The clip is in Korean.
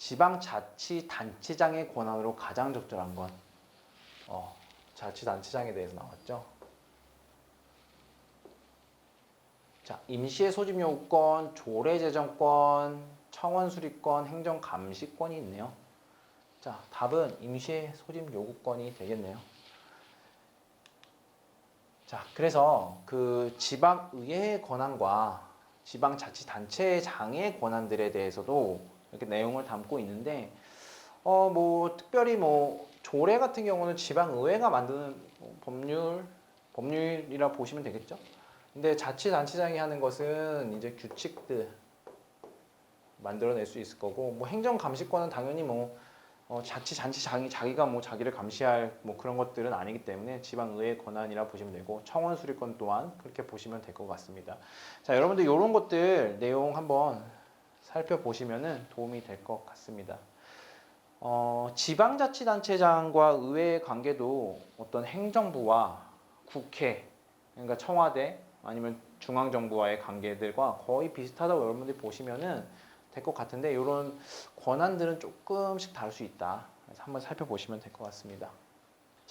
지방자치단체장의 권한으로 가장 적절한 건 어, 자치단체장에 대해서 나왔죠. 자, 임시의 소집 요구권, 조례 제정권, 청원 수립권, 행정 감시권이 있네요. 자, 답은 임시의 소집 요구권이 되겠네요. 자, 그래서 그 지방의회의 권한과 지방자치단체장의 권한들에 대해서도 이렇게 내용을 담고 있는데, 어, 뭐, 특별히 뭐, 조례 같은 경우는 지방 의회가 만드는 뭐 법률, 법률이라 보시면 되겠죠? 근데 자치단체장이 하는 것은 이제 규칙들 만들어낼 수 있을 거고, 뭐, 행정감시권은 당연히 뭐, 어, 자치단체장이 자기가 뭐 자기를 감시할 뭐 그런 것들은 아니기 때문에 지방의회 권한이라 보시면 되고 청원 수립권 또한 그렇게 보시면 될 것 같습니다. 자, 여러분들 이런 것들 내용 한번 살펴보시면은 도움이 될 것 같습니다. 어, 지방자치단체장과 의회의 관계도 어떤 행정부와 국회, 그러니까 청와대 아니면 중앙정부와의 관계들과 거의 비슷하다고 여러분들이 보시면은 될 것 같은데 이런 권한들은 조금씩 다를 수 있다. 그래서 한번 살펴보시면 될 것 같습니다.